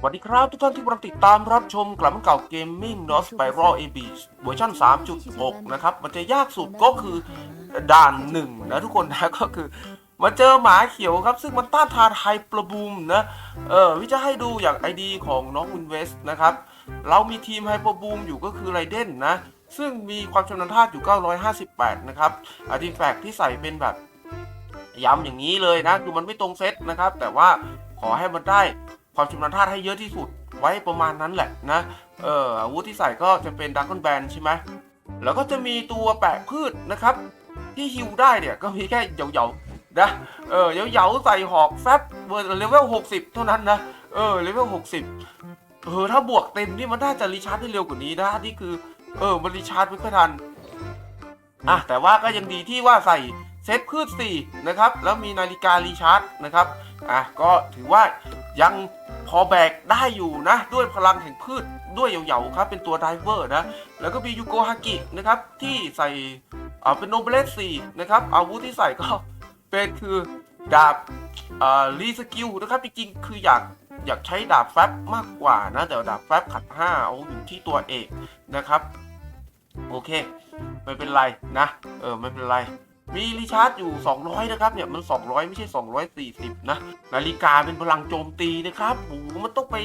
สวัสดีครับทุกท่านที่กำลังติดตามรับชมกลับมาเก่าเกมมิ่ง n o s p i r a l AB เวอร์ชัน3.6 นะครับ มันจะยากสุดก็คือด่านหนึ่งนะทุกคนนะก็คือมาเจอหมาเขียวครับ ซึ่งมันต้านทานไฮปร์บูมนะ เออวิจะให้ดูอย่าง ID ของน้องวินเวสนะครับ เรามีทีมไฮปร์บูมอยู่ก็คือไรเดนนะ ซึ่งมีความชำนาญธาตุอยู่ 958 นะครับอาร์ติแฟกที่ใส่เป็นแบบย้ำอย่างนี้เลยนะคือมันไม่ตรงเซตนะครับ แต่ว่าขอให้มันได้ ความชำนาญธาตุให้เยอะที่สุดไว้ประมาณนั้นแหละนะ เอออาวุธที่ใส่ก็จะเป็นดัก o n นแบนใช่ไหมแล้วก็จะมีตัวแปะพืชนะครับ ที่ฮิวได้เนี่ยก็มีแค่เหยาๆนะ เออเหยาๆใส่หอกแฟบเบอร์เลเวล60 เท่านั้นนะ เออเลเวล60 เออถ้าบวกเต็มนี่มันน่าจะรีชาร์จได้เร็วกว่านี้นะนี่คือ เออมันรีชาร์จไม่ค่อยทันอะแต่ว่าก็ยังดีที่ว่าใส่เซตพืช4นะครับ แล้วมีนาฬิการีชาร์จนะครับ อะก็ถือว่า ยังพอแบกได้อยู่นะ ด้วยพลังแห่งพืชด้วยเหยาๆครับ เป็นตัวไดเวอร์นะ แล้วก็มียูโกฮากินะครับ ที่ใส่อ่าเป็นโนเบลส4นะครับ อาวุธที่ใส่ก็เป็นคือดาบอ่ารีสกิลนะครับ จริงๆ คืออยากอยากใช้ดาบแฟบมากกว่านะ แต่ดาบแฟบขัด5เอาอยู่ที่ตัวเอกนะครับ โอเค ไม่เป็นไรนะ เออ ไม่เป็นไร มีรีชาร์จอยู่ 200 นะครับเนี่ยมัน 200 ไม่ใช่ 240 นะ นาฬิกาเป็นพลังโจมตีนะครับโอ้โหมันต้องไป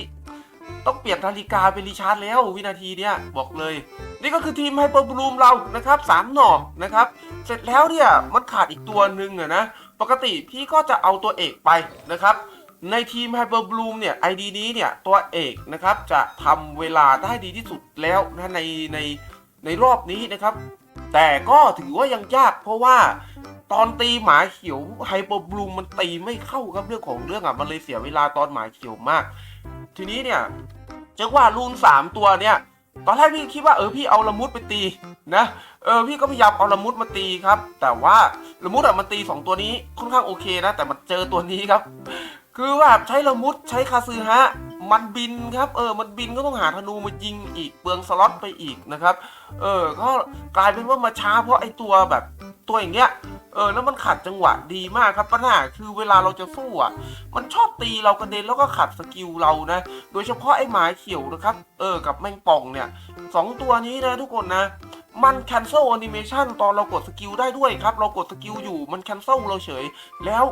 ต้องเปลี่ยนนาฬิกาเป็นรีชาร์จแล้ววินาทีเนี้ยบอกเลย นี่ก็คือทีมไฮเปอร์บลูมเรานะครับสามหน่อนะครับ เสร็จแล้วเนี่ยมันขาดอีกตัวหนึ่งอะนะ ปกติพี่ก็จะเอาตัวเอกไปนะครับ ในทีมไฮเปอร์บลูมเนี่ย ID นี้เนี่ย ตัวเอกนะครับ จะทำเวลาได้ดีที่สุดแล้วนะในในในรอบนี้นะครับ แต่ก็ถือว่ายังยากเพราะว่าตอนตีหมาเขียวไฮเปอร์บลูมมันตีไม่เข้าครับเรื่องของเรื่องอะมันเลยเสียเวลาตอนหมาเขียวมาก ทีนี้เนี่ยจังว่ารูนสามตัวเนี่ย ตอนแรกพี่คิดว่าเออพี่เอาละมุดไปตีนะเออพี่ก็พยายามเอาละมุดมาตีครับ แต่ว่าละมุดอะมันตีสองตัวนี้ค่อนข้างโอเคนะ แต่มันเจอตัวนี้ครับ คือว่าใช้ละมุดใช้คาซึฮะ มันบินครับ เออ มันบินก็ต้องหาธนูมายิงอีกเปลืองสล็อตไปอีกนะครับ เออ ก็กลายเป็นว่ามาช้าเพราะไอตัวแบบตัวอย่างเงี้ย เออ แล้วมันขัดจังหวะดีมากครับปัญหาคือเวลาเราจะสู้อะ มันชอบตีเรากระเด็นแล้วก็ขัดสกิลเรานะ โดยเฉพาะไอ้หมาเขียวนะครับ เออ กับแมงป่องเนี่ยสองตัวนี้นะทุกคนนะ มัน cancel animation ตอนเรากดสกิลได้ด้วยครับ เรากดสกิลอยู่มัน cancel เราเฉย แล้ว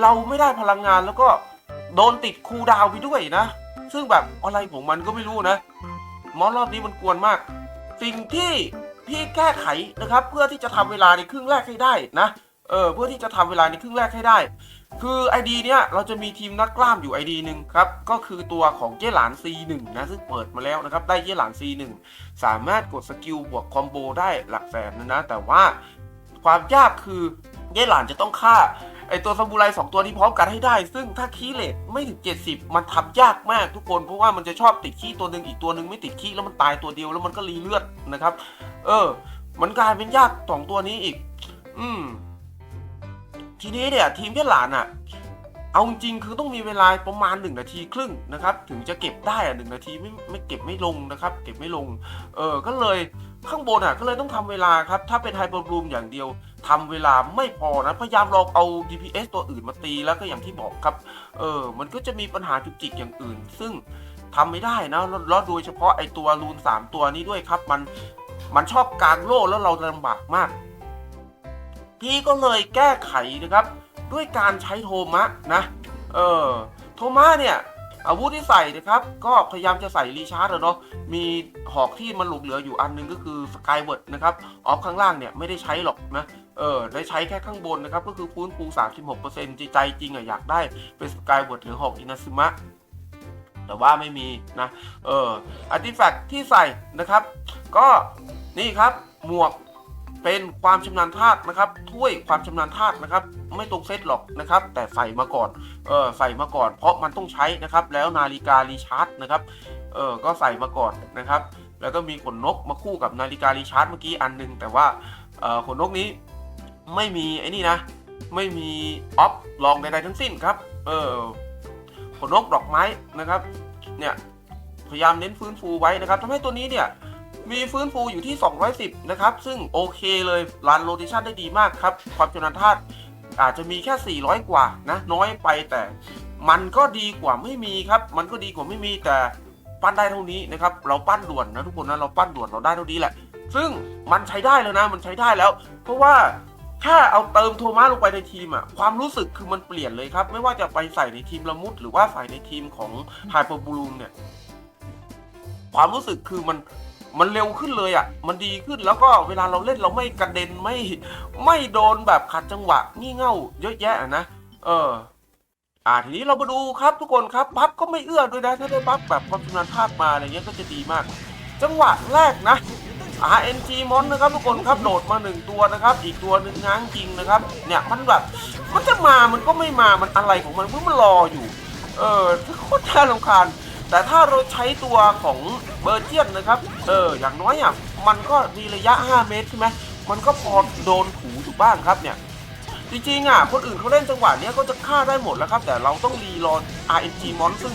เราไม่ได้พลังงานแล้วก็โดนติดคูลดาวไปด้วยนะ ซึ่งแบบอะไรของมันก็ไม่รู้นะ มอสรอบนี้มันกวนมาก สิ่งที่พี่แก้ไขนะครับ เพื่อที่จะทำเวลาในครึ่งแรกให้ได้นะ เออเพื่อที่จะทำเวลาในครึ่งแรกให้ได้ คือ ID เนี้ยเราจะมีทีมนักกล้ามอยู่ ID หนึ่งครับ ก็คือตัวของเจ้หลาน C1 นะซึ่งเปิดมาแล้วนะครับ ได้เจ้หลาน C1 สามารถกดสกิลบวกคอมโบได้หลักแสนนะนะ แต่ว่าความยากคือเจ้หลานจะต้องฆ่าไอตัวซามูไรสองตัวนี้พร้อมกันให้ได้ ซึ่งถ้าคีย์เลทไม่ถึง 70 มันทำยากมากทุกคน เพราะว่ามันจะชอบติดคีย์ตัวหนึ่งอีกตัวหนึ่งไม่ติดคีย์แล้วมันตายตัวเดียวแล้วมันก็รีเลือดนะครับ เออ มันกลายเป็นยากสองตัวนี้อีก อืม ทีนี้เนี่ยทีมเจ้าหลานอะเอาจริงคือต้องมีเวลาประมาณ 1 นาทีครึ่งนะครับ ถึงจะเก็บได้อะหนึ่งนาทีไม่ไม่เก็บไม่ลงนะครับ เก็บไม่ลงเออก็เลยข้างบนอะก็เลยต้องทำเวลาครับ ถ้าเป็นไฮเปอร์บลูมอย่างเดียวทำเวลาไม่พอนะพยายามลองเอา DPS ตัวอื่นมาตีแล้วก็อย่างที่บอกครับเออมันก็จะมีปัญหาจุกจิกอย่างอื่น ซึ่งทำไม่ได้นะแล้วโดยเฉพาะไอตัวรูน 3 ตัวนี้ด้วยครับ มันมันชอบกางโล่แล้วเราลำบากมาก พี่ก็เลยแก้ไขนะครับ ด้วยการใช้โทมัสนะเออโทมัสเนี่ยอาวุธที่ใส่นะครับ ก็พยายามจะใส่รีชาร์จอะเนาะมีหอกที่มันหลงเหลืออยู่อันหนึงก็คือสกายเวิร์ดนะครับออฟข้างล่างเนี่ยไม่ได้ใช้หรอกนะเออได้ใช้แค่ข้างบนนะครับ ก็คือฟื้นฟู36%ใจจริงอะอยากได้เป็นสกายเวิร์ดหรือหอกอินาซึมะแต่ว่าไม่มีนะ เอออาร์ติแฟกต์ที่ใส่นะครับ ก็นี่ครับหมวก เป็นความชำนาญธาตุนะครับถ้วยความชำนาญธาตุนะครับ ไม่ตรงเซตหรอกนะครับ แต่ใส่มาก่อนเออใส่มาก่อน เพราะมันต้องใช้นะครับ แล้วนาฬิการีชาร์จนะครับเออก็ใส่มาก่อนนะครับ แล้วก็มีขนนกมาคู่กับนาฬิการีชาร์จเมื่อกี้อันหนึง แต่ว่าเออขนนกนี้ไม่มีไอ้นี่นะ ไม่มีออฟลองใดๆทั้งสิ้นครับเออขนนกดอกไม้นะครับเนี่ยพยายามเน้นฟื้นฟูไว้นะครับทำให้ตัวนี้เนี่ย มีฟื้นฟูอยู่ที่ 210 นะครับ ซึ่งโอเคเลยรันโรเ t ชันได้ดีมากครับ ความชำนาญธาตุอาจจะมีแค่ 400 กว่านะ น้อยไปแต่มันก็ดีกว่าไม่มีครับ มันก็ดีกว่าไม่มีแต่ปั้นได้เท่านี้นะครับ เราปั้นด่วนนะทุกคนนะ เราปั้นด่วนเราได้เท่านี้แหละ ซึ่งมันใช้ได้แล้วนะ มันใช้ได้แล้ว เพราะว่าแค่เอาเติมโทมัสลงไปในทีมอะความรู้สึกคือมันเปลี่ยนเลยครับ ไม่ว่าจะไปใส่ในทีมละมุด หรือว่าใส่ในทีมของไฮเปอร์บูลูมเนี่ย ความรู้สึกคือมัน มันเร็วขึ้นเลยอะ่ะ มันดีขึ้นแล้วก็เวลาเราเล่นเราไม่กระเด็นไม่ไม่โดนแบบขัดจังหวะงี่เง่าเยอะแยะนะ เออ อ่าทีนี้เรามาดูครับทุกคนครับบัฟก็ไม่เอื้อด้วยนะ ถ้าได้บัฟแบบความชำนาญภาคมาอะไรเงี้ยก็จะดีมาก จังหวะแรกนะ RNG มอนนะครับทุกคนครับโดดมาหนึ่งตัวนะครับ อีกตัวหนึ่งง้างจริงนะครับ เนี่ยมันแบบมันจะมามันก็ไม่มามันอะไรของมันเพราะมันรออยู่ เออโคตรน่ารำคาญ แต่ถ้าเราใช้ตัวของเบอร์เจียนนะครับ เออ อย่างน้อยอะ มันก็มีระยะ 5 เมตรใช่ไหมมันก็พอโดนถูอยู่บ้างครับเนี่ย จริงๆอะ คนอื่นเขาเล่นจังหวะเนี้ยก็จะฆ่าได้หมดแล้วครับ แต่เราต้องรีรอน RNG มอนซึ่ง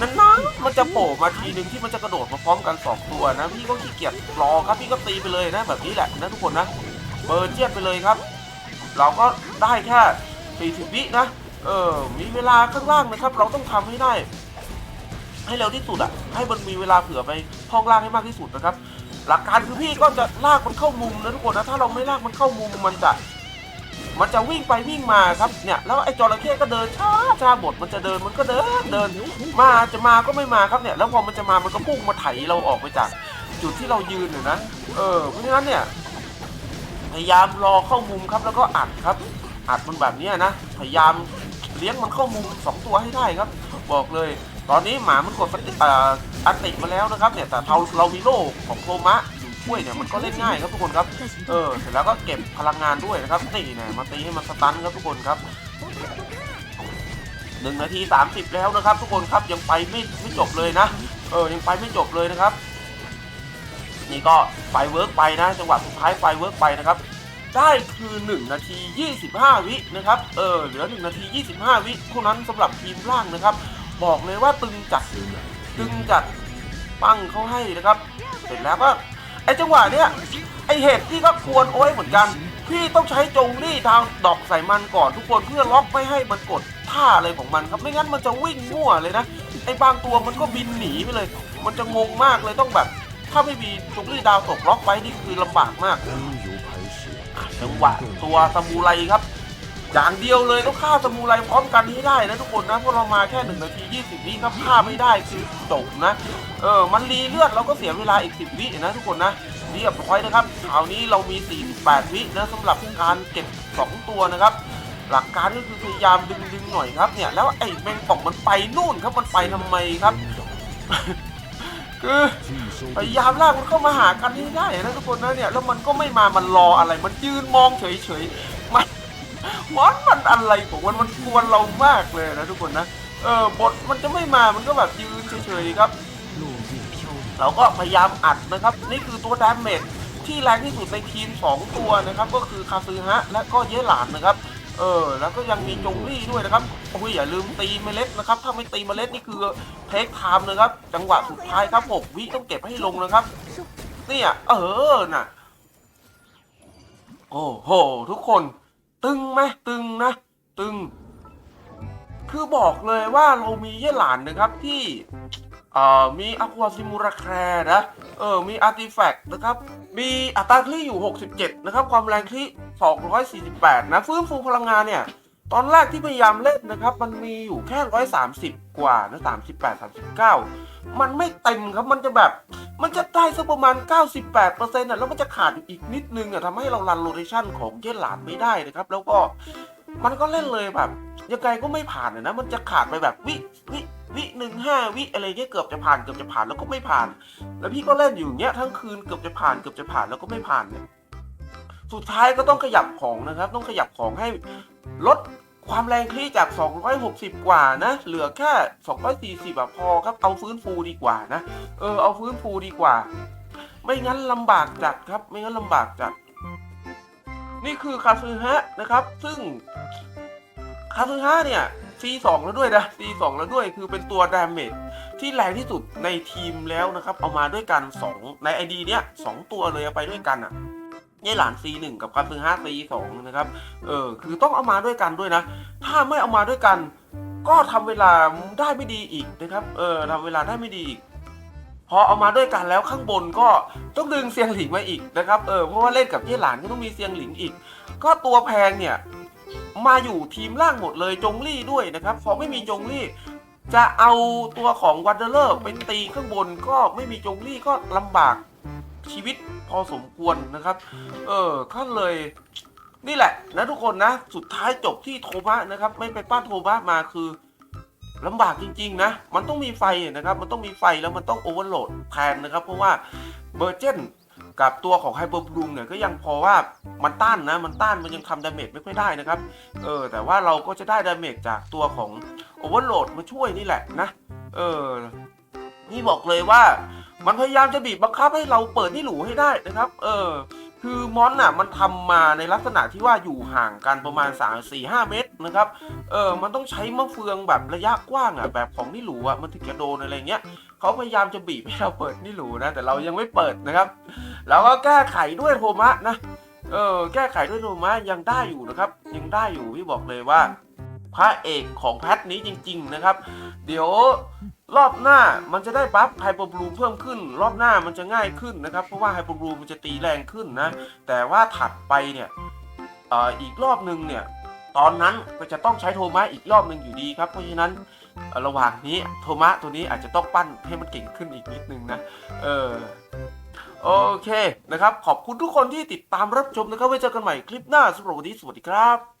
นานๆมันจะโผล่มาทีหนึ่งที่มันจะกระโดดมาพร้อมกัน 2 ตัวนะ พี่ก็ขี้เกียจรอครับ พี่ก็ตีไปเลยนะ แบบนี้แหละนะทุกคนนะ เบอร์เจียนไปเลยครับ เราก็ได้แค่40วินะ เออ มีเวลาข้างล่างนะครับ เราต้องทำให้ได้ ให้เร็วที่สุดอะให้มันมีเวลาเผื่อไปห้องล่างให้มากที่สุดนะครับ หลักการคือพี่ก็จะลากมันเข้ามุมนะทุกคนนะ ถ้าเราไม่ลากมันเข้ามุมมันจะ มันจะวิ่งไปวิ่งมาครับ เนี่ย แล้วไอ้จระเข้ก็เดินช้าช้าบทมันจะเดินมันก็เดินเดิน มาจะมาก็ไม่มาครับเนี่ย แล้วพอมันจะมา มันก็พุ่งมาไถเราออกไปจาก จุดที่เรายืนเนี่ยนะ เออ เพราะฉะนั้นเนี่ย พยายามรอเข้ามุมครับ แล้วก็อัดครับ อัดมันแบบนี้นะ พยายามเลี้ยงมันเข้ามุมสองตัวให้ได้ครับ บอกเลย ตอนนี้หมามันกดติเอ่ออัตติมาแล้วนะครับเนี่ยแต่เราเรามีโล่ของโทมะอยู่ช่วยเนี่ยมันก็เล่นง่ายครับทุกคนครับเออเสร็จแล้วก็เก็บพลังงานด้วยนะครับนี่เนี่ยมาตีให้มันสตันครับทุกคนครับหนึ่งนาทีสามสิบแล้วนะครับ ทุกคนครับยังไปไม่ไม่จบเลยนะ เออยังไปไม่จบเลยนะครับ นี่ก็ไฟเวิร์กไปนะ จังหวะสุดท้ายไฟเวิร์กไปนะครับได้คือ 1 นาที 25 วินะครับ เออ เหลือ 1 นาที 25 วิเท่านั้นสำหรับทีมล่างนะครับ บอกเลยว่าตึงจัดตึงจัดปั้งเขาให้นะครับ เสร็จแล้วก็ไอจังหวะเนี้ยไอเหตุที่ก็ควรโอ้ยเหมือนกันพี่ต้องใช้จงลี่ทางดอกใส่มันก่อนทุกคนเพื่อล็อกไม่ให้มันกดท่าอะไรของมันครับไม่งั้นมันจะวิ่งมั่วเลยนะไอบางตัวมันก็บินหนีไปเลย มันจะงงมากเลยต้องแบบ ถ้าไม่มีจงลี่ดาวตกล็อกไว้นี่คือลำบากมากจังหวะตัวสมูไรครับ อย่างเดียวเลยต้องฆ่าสมูไรพร้อมกันให้ได้นะทุกคนนะพราะเรามาแค่หนึ่งนาทียี่สิบวิครับฆ่าไม่ได้คือจบนะเออมันรีเลือดเราก็เสียเวลาอีก 10 วินะทุกคนนะเรียบร้อยนะครับคราวนี้เรามี 48 วินะสำหรับการเก็บ 2 ตัวนะครับ หลักการก็คือพยายามดึงดึงหน่อยครับเนี่ยแล้วไอ้แมงป่องมันไปนู่นครับมันไปทำไมครับคือพยายามลากมันเข้ามาหากันให้ได้นะทุกคนนะเนี่ยแล้วมันก็ไม่มามันรออะไร มันยืนมองเฉยๆ วันมันอะไรผมวันมันกวนเรามากเลยนะทุกคนนะ เออบทมันจะไม่มา มันก็แบบยืนเฉยๆครับ เราก็พยายามอัดนะครับ นี่คือตัวดาเมจที่แรงที่สุดในทีม 2 ตัวนะครับ ก็คือคาซึฮะและก็เยหลานนะครับ เออ แล้วก็ยังมีจงลี่ด้วยนะครับโอ้ยอย่าลืมตีเมล็ดนะครับ ถ้าไม่ตีเมล็ดนี่คือเทคไทม์เลยครับ จังหวะสุดท้ายครับผมวิต้องเก็บให้ลงนะครับ เนี่ย เออ น่ะ โอ้โห ทุกคน ตึงไหมตึงนะ ตึง คือบอกเลยว่าเรามีเยหลานนะครับที่เอ่อมีอควาซิมูระแคร์นะ เออ มีอาร์ติแฟกต์นะครับ มีอัตราคลี่อยู่ 67 นะครับ ความแรงคลี่ 248 นะ ฟื้นฟูพลังงานเนี่ย ตอนแรกที่พยายามเล่นนะครับ มันมีอยู่แค่130กว่านะ38 39มันไม่เต็มครับมันจะแบบ มันจะได้สักประมาณ 98%อะแล้วมันจะขาดอยู่อีกนิดนึงอะทำให้เรารันโรเทชันของเยนหลานไม่ได้นะครับ แล้วก็มันก็เล่นเลยแบบยังไงก็ไม่ผ่านนะ มันจะขาดไปแบบวิวิวิหนึ่งห้าวิอะไรเงี้ยเกือบจะผ่านเกือบจะผ่านแล้วก็ไม่ผ่าน แล้วพี่ก็เล่นอยู่เงี้ยทั้งคืนเกือบจะผ่านเกือบจะผ่านแล้วก็ไม่ผ่านเนี่ย สุดท้ายก็ต้องขยับของนะครับ ต้องขยับของให้ลดความแรงคลี่จาก 260 กว่านะ เหลือแค่ 240อะพอครับ เอาฟื้นฟูดีกว่านะ เออ เอาฟื้นฟูดีกว่า ไม่งั้นลำบากจัดครับ ไม่งั้นลำบากจัด นี่คือคาซึฮะนะครับ ซึ่งคาซึฮะเนี่ย C2 แล้วด้วยนะ C2 แล้วด้วยคือเป็นตัวดาเมจที่แรงที่สุดในทีมแล้วนะครับ เอามาด้วยกัน 2 ในไอดีเนี้ย2ตัวเลยเอาไปด้วยกันอะ ยี่หลาน C1 กับคาซึฮะ C2 นะครับ เออ คือต้องเอามาด้วยกันด้วยนะ ถ้าไม่เอามาด้วยกัน ก็ทำเวลาได้ไม่ดีอีกนะครับ เออทำเวลาได้ไม่ดีอีก พอเอามาด้วยกันแล้วข้างบนก็ต้องดึงเซียงหลิงมาอีกนะครับ เออ เพราะว่าเล่นกับเย่หลานก็ต้องมีเซียงหลิงอีก ก็ตัวแพงเนี่ย มาอยู่ทีมล่างหมดเลยจงลี่ด้วยนะครับ พอไม่มีจงลี่จะเอาตัวของวันเดอร์เลอร์ไปตีข้างบนก็ไม่มีจงลี่ก็ลำบาก ชีวิตพอสมควรนะครับ เออก็เลยนี่แหละนะทุกคนนะ สุดท้ายจบที่โทมะนะครับ ไม่ไปป้านโทมะมาคือลำบากจริงๆนะ มันต้องมีไฟนะครับ มันต้องมีไฟแล้วมันต้องโอเวอร์โหลดแทนนะครับ เพราะว่าเบอร์เจนกับตัวของไฮเปอร์บลูมเนี่ยก็ยังพอว่ามันต้านนะ มันต้านมันยังทำดาเมจไม่ค่อยได้นะครับ เออ แต่ว่าเราก็จะได้ดาเมจจากตัวของโอเวอร์โหลดมาช่วยนี่แหละนะ เออ นี่บอกเลยว่า มันพยายามจะบีบบังคับให้เราเปิดนี่หลูให้ได้นะครับ เออ คือมอนน่ะมันทำมาในลักษณะที่ว่าอยู่ห่างกันประมาณ 3 4 5 เมตรนะครับ เออ มันต้องใช้มะเฟืองแบบระยะกว้างอะแบบของนี่หลูอะมันถึงจะโดนอะไรเงี้ยเขาพยายามจะบีบให้เราเปิดนี่หลูนะ แต่เรายังไม่เปิดนะครับเราก็แก้ไขด้วยโทมะนะ เออ แก้ไขด้วยโทมะยังได้อยู่นะครับ ยังได้อยู่พี่บอกเลยว่าพระเอกของแพทนี้จริง ๆ นะครับ เดี๋ยว รอบหน้ามันจะได้บัฟไฮเปอร์บลูเพิ่มขึ้น รอบหน้ามันจะง่ายขึ้นนะครับ เพราะว่าไฮเปอร์บลูมันจะตีแรงขึ้นนะ แต่ว่าถัดไปเนี่ยอีกรอบหนึ่งเนี่ย ตอนนั้นก็จะต้องใช้โทมะอีกรอบหนึ่งอยู่ดีครับ เพราะฉะนั้นระหว่างนี้โทมะตัวนี้อาจจะต้องปั้นให้มันเก่งขึ้นอีกนิดนึงนะ เออโอเคนะครับ ขอบคุณทุกคนที่ติดตามรับชมนะครับไว้เจอกันใหม่คลิปหน้าสำหรับวันนี้สวัสดีครับ